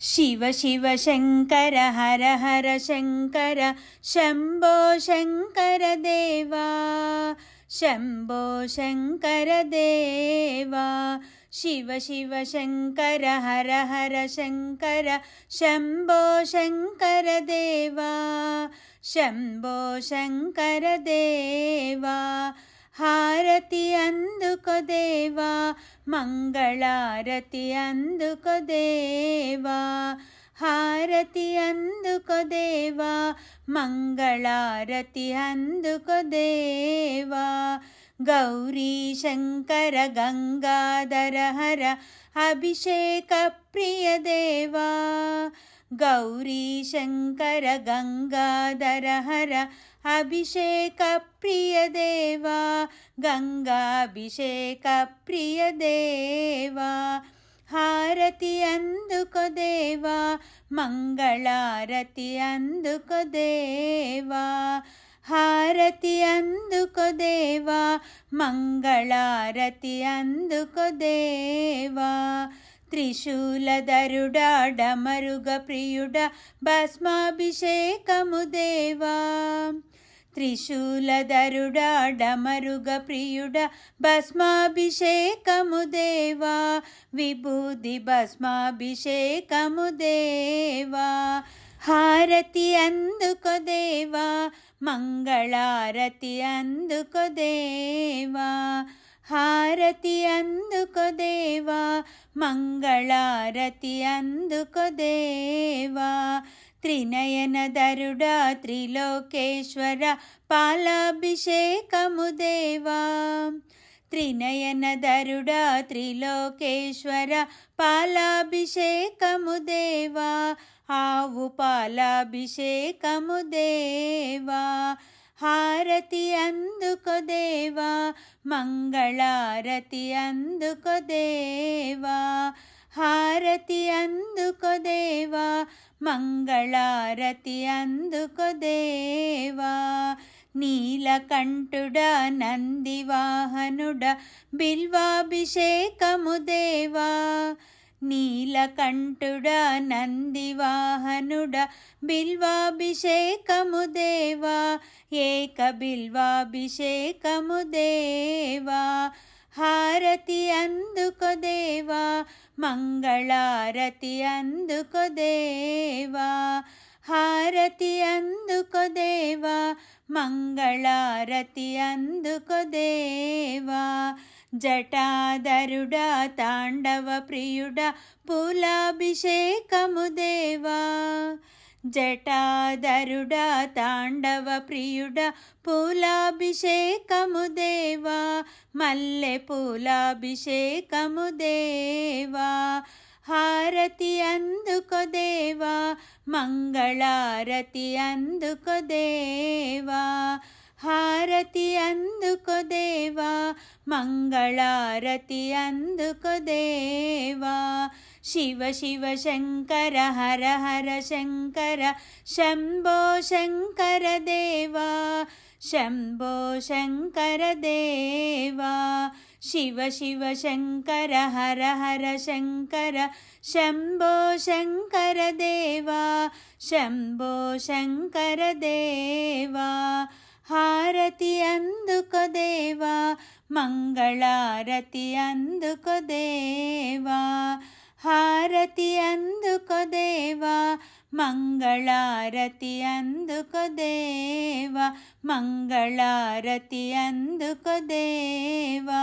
శివ శివ శంకర హర హర శంకర శంభో శంకర దేవా శంభో శంకర దేవా శివ శివ శంకర హర హర శంకర శంభో శంకర దేవా శంభో శంకర దేవా హారతి అందుకో దేవా మంగళారతి అందుకో దేవా హారతి అందుకో దేవా మంగళారతి అందుకో దేవా గౌరీ శంకర గంగాధర హర అభిషేక ప్రియ దేవా గౌరీ శంకర గంగాధర హర అభిషేక ప్రియ దేవా గంగాభిషేక ప్రియ దేవా. హారతి అందుకో దేవా. త్రిశూలధరుడా డమరుగ ప్రియుడ భస్మాభిషేకము దేవా. త్రిశూలధరుడా డమరుగ ప్రియుడ భస్మాభిషేకము దేవా. విభూది భస్మాభిషేకము దేవా. హారతి అందుకో దేవా మంగళారతి అందుకో దేవా. హారతి అందుకో దేవా మంగళారతి అందుకో దేవా. త్రినయనధరుడా త్రిలోకేశ్వర పాలాభిషేకము దేవా. త్రినయనధరుడా త్రిలోకేశ్వర పాలాభిషేకము దేవా. ఆవు పాలాభిషేకము దేవా. హారతి అందుకో దేవా మంగళారతి అందుకో దేవా హారతి అందుకో దేవా మంగళారతి అందుకో దేవా. నీలకంఠుడ నందివాహనుడ బిల్వాభిషేకము దేవా. నీలకంఠుడా నందివాహనుడ బిల్వాభిషేకము దేవా ఏక బిల్వాభిషేకము దేవా హారతి అందుకో దేవా మంగళారతి అందుకో దేవా హారతి అందుకో దేవా మంగళారతి అందుకో దేవా జటాధరుడా తాండవ ప్రియుడా పూలాభిషేకము దేవా. జటాధరుడా తాండవ ప్రియుడా పూలాభిషేకము దేవా. మల్లె పూలాభిషేకము దేవా. హారతి అందుకో దేవా మంగళారతి అందుకో దేవా. హారతి అందుకో దేవా మంగళారతి అందుకో దేవా. శివ శివ శంకర హర హర శంకర శంభో శంకర దేవా. శంభో శంకర దేవా. శివ శివ శంకర హర హర శంకర శంభో శంకర దేవా. శంభో శంకర దేవా. హారతి అందుకో దేవా మంగళారతి అందుకో దేవా హారతి అందుకో దేవా మంగళారతి అందుకో దేవా మంగళారతి అందుకో దేవా